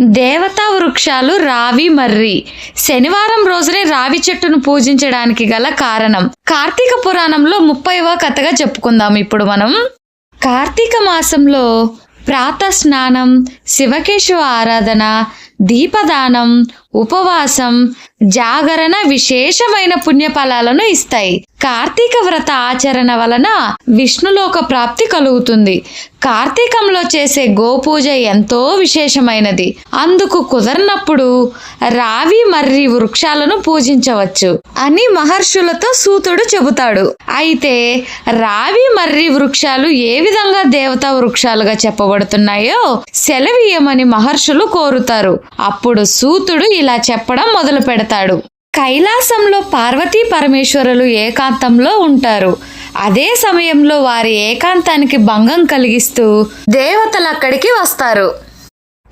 దేవతా వృక్షాలు రావి మర్రి. శనివారం రోజునే రావి చెట్టును పూజించడానికి గల కారణం. కార్తీక పురాణంలో ముప్పైవ కథగా చెప్పుకుందాం ఇప్పుడు మనం. కార్తీక మాసంలో ప్రాత స్నానం శివకేశవ ఆరాధన దీపదానం ఉపవాసం జాగరణ విశేషమైన పుణ్యఫలాలను ఇస్తాయి. కార్తీక వ్రత ఆచరణ వలన విష్ణులోక ప్రాప్తి కలుగుతుంది. కార్తీకంలో చేసే గోపూజ ఎంతో విశేషమైనది. అందుకు కుదరనప్పుడు రావి మర్రి వృక్షాలను పూజించవచ్చు అని మహర్షులతో సూతుడు చెబుతాడు. అయితే రావి మర్రి వృక్షాలు ఏ విధంగా దేవతా వృక్షాలుగా చెప్పబడుతున్నాయో సెలవీయమని మహర్షులు కోరుతారు. అప్పుడు సూతుడు ఇలా చెప్పడం మొదలు పెడతాడు. కైలాసంలో పార్వతీ పరమేశ్వరులు ఏకాంతంలో ఉంటారు. అదే సమయంలో వారి ఏకాంతానికి భంగం కలిగిస్తూ దేవతలు అక్కడికి వస్తారు.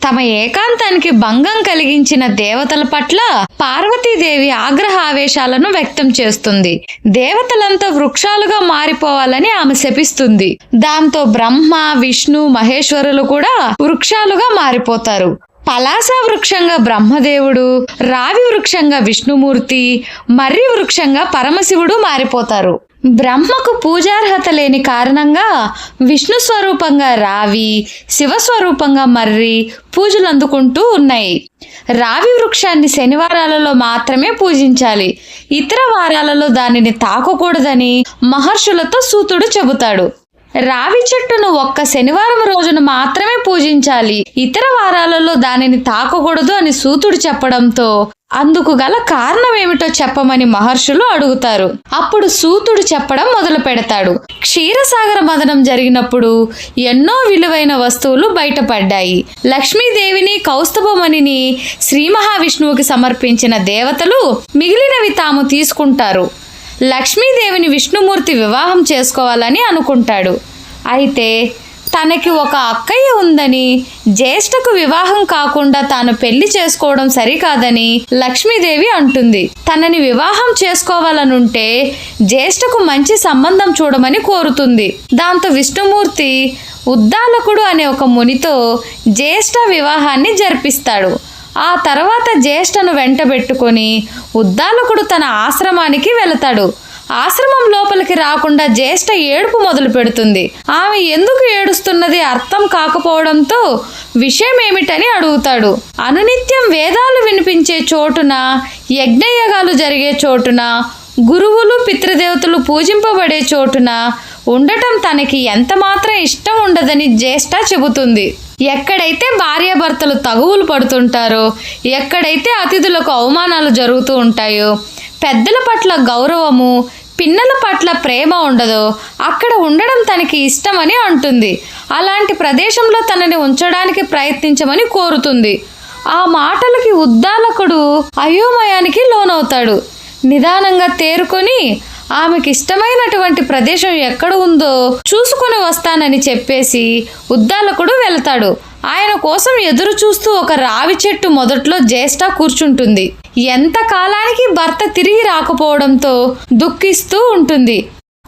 తమ ఏకాంతానికి భంగం కలిగించిన దేవతల పట్ల పార్వతీదేవి ఆగ్రహ ఆవేశాలను వ్యక్తం చేస్తుంది. దేవతలంతా వృక్షాలుగా మారిపోవాలని ఆమె శపిస్తుంది. దాంతో బ్రహ్మ విష్ణు మహేశ్వరులు కూడా వృక్షాలుగా మారిపోతారు. పలాస వృక్షంగా బ్రహ్మదేవుడు రావి వృక్షంగా విష్ణుమూర్తి మర్రి వృక్షంగా పరమశివుడు మారిపోతారు. బ్రహ్మకు పూజార్హత లేని కారణంగా విష్ణు స్వరూపంగా రావి శివస్వరూపంగా మర్రి పూజలు అందుకుంటూ ఉన్నాయి. రావి వృక్షాన్ని శనివారాలలో మాత్రమే పూజించాలి. ఇతర వారాలలో దానిని తాకకూడదని మహర్షులతో సూతుడు చెబుతాడు. రావి చెట్టును ఒక్క శనివారం రోజున మాత్రమే పూజించాలి. ఇతర వారాలలో దానిని తాకకూడదు అని సూతుడు చెప్పడంతో అందుకు గల కారణం ఏమిటో చెప్పమని మహర్షులు అడుగుతారు. అప్పుడు సూతుడు చెప్పడం మొదలు పెడతాడు. క్షీరసాగర మదనం జరిగినప్పుడు ఎన్నో విలువైన వస్తువులు బయటపడ్డాయి. లక్ష్మీదేవిని కౌస్తభమణిని శ్రీ మహావిష్ణువుకి సమర్పించిన దేవతలు మిగిలినవి తాము తీసుకుంటారు. లక్ష్మీదేవిని విష్ణుమూర్తి వివాహం చేసుకోవాలని అనుకుంటాడు. అయితే తనకి ఒక అక్కయ్య ఉందని జ్యేష్ఠకు వివాహం కాకుండా తాను పెళ్ళి చేసుకోవడం సరికాదని లక్ష్మీదేవి అంటుంది. తనని వివాహం చేసుకోవాలనుంటే జ్యేష్ఠకు మంచి సంబంధం చూడమని కోరుతుంది. దాంతో విష్ణుమూర్తి ఉద్దాలకుడు అనే ఒక మునితో జ్యేష్ఠ వివాహాన్ని జరిపిస్తాడు. ఆ తర్వాత జ్యేష్ఠను వెంటబెట్టుకొని ఉద్దాలకుడు తన ఆశ్రమానికి వెళతాడు. ఆశ్రమం లోపలికి రాకుండా జ్యేష్ఠ ఏడుపు మొదలు పెడుతుంది. ఆమె ఎందుకు ఏడుస్తున్నది అర్థం కాకపోవడంతో విషయం ఏమిటని అడుగుతాడు. అనునిత్యం వేదాలు వినిపించే చోటున యజ్ఞయగాలు జరిగే చోటున గురువులు పితృదేవతలు పూజింపబడే చోటున ఉండటం తనకి ఎంతమాత్రం ఇష్టం ఉండదని జ్యేష్ఠ చెబుతుంది. ఎక్కడైతే భార్యాభర్తలు తగువులు పడుతుంటారో ఎక్కడైతే అతిథులకు అవమానాలు జరుగుతూ ఉంటాయో పెద్దల పట్ల గౌరవము పిన్నల పట్ల ప్రేమ ఉండదో అక్కడ ఉండడం తనకి ఇష్టమని అంటుంది. అలాంటి ప్రదేశంలో తనని ఉంచడానికి ప్రయత్నించమని కోరుతుంది. ఆ మాటలకి ఉద్దాలకుడు అయోమయానికి లోనవుతాడు. నిదానంగా తేరుకొని ఆమెకి ఇష్టమైనటువంటి ప్రదేశం ఎక్కడ ఉందో చూసుకొని వస్తానని చెప్పేసి ఉద్దాలకుడు వెళ్తాడు. ఆయన కోసం ఎదురు చూస్తూ ఒక రావి చెట్టు మొదట్లో జ్యేష్ఠ కూర్చుంటుంది. ఎంత కాలానికి భర్త తిరిగి రాకపోవడంతో దుఃఖిస్తూ ఉంటుంది.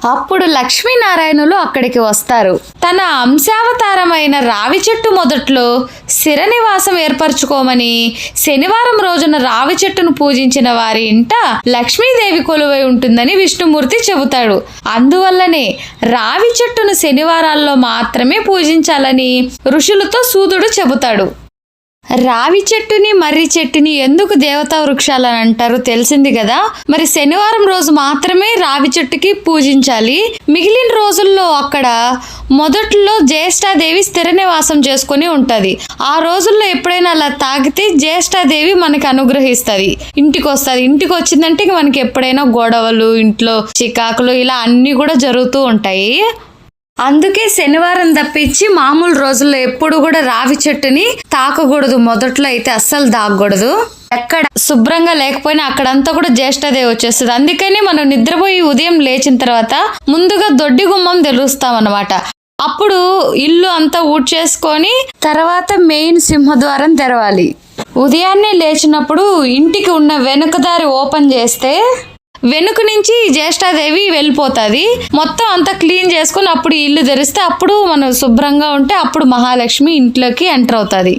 అప్పుడు లక్ష్మీనారాయణులు అక్కడికి వస్తారు. తన అంశావతారమైన రావి చెట్టు మొదట్లో శిరనివాసం ఏర్పరచుకోమని శనివారం రోజున రావి చెట్టును పూజించిన వారి ఇంట లక్ష్మీదేవి కొలువై ఉంటుందని విష్ణుమూర్తి చెబుతాడు. అందువల్లనే రావి చెట్టును శనివారాల్లో మాత్రమే పూజించాలని ఋషులతో సూదుడు చెబుతాడు. రావి చెట్టుని మర్రి చెట్టుని ఎందుకు దేవతా వృక్షాలని అంటారు తెలిసింది కదా. మరి శనివారం రోజు మాత్రమే రావి చెట్టుకి పూజించాలి. మిగిలిన రోజుల్లో అక్కడ మొదట్లో జ్యేష్ఠాదేవి స్థిర నివాసం చేసుకుని ఉంటది. ఆ రోజుల్లో ఎప్పుడైనా అలా తాగితే జ్యేష్ఠాదేవి మనకి అనుగ్రహిస్తుంది. ఇంటికి వస్తుంది ఇంటికి వచ్చిందంటే మనకి ఎప్పుడైనా గొడవలు ఇంట్లో చికాకులు ఇలా అన్నీ కూడా జరుగుతూ ఉంటాయి. అందుకే శనివారం తప్పించి మామూలు రోజుల్లో ఎప్పుడు కూడా రావి చెట్టుని తాకకూడదు. మొదట్లో అయితే అస్సలు తాగకూడదు ఎక్కడ శుభ్రంగా లేకపోయినా అక్కడంతా కూడా జ్యేష్ఠదే వచ్చేస్తుంది. అందుకని మనం నిద్రపోయి ఉదయం లేచిన తర్వాత ముందుగా దొడ్డి గుమ్మం తెలుస్తాం అనమాట అప్పుడు ఇల్లు అంతా ఊడ్చేసుకొని తర్వాత మెయిన్ సింహద్వారం తెరవాలి. ఉదయాన్నే లేచినప్పుడు ఇంటికి ఉన్న వెనుక దారి ఓపెన్ చేస్తే వెనుక నుంచి జ్యేష్ఠాదేవి వెళ్ళిపోతుంది. మొత్తం అంతా క్లీన్ చేసుకుని అప్పుడు ఇల్లు తెరిస్తే అప్పుడు మనం శుభ్రంగా ఉంటే అప్పుడు మహాలక్ష్మి ఇంట్లోకి ఎంటర్ అవుతుంది.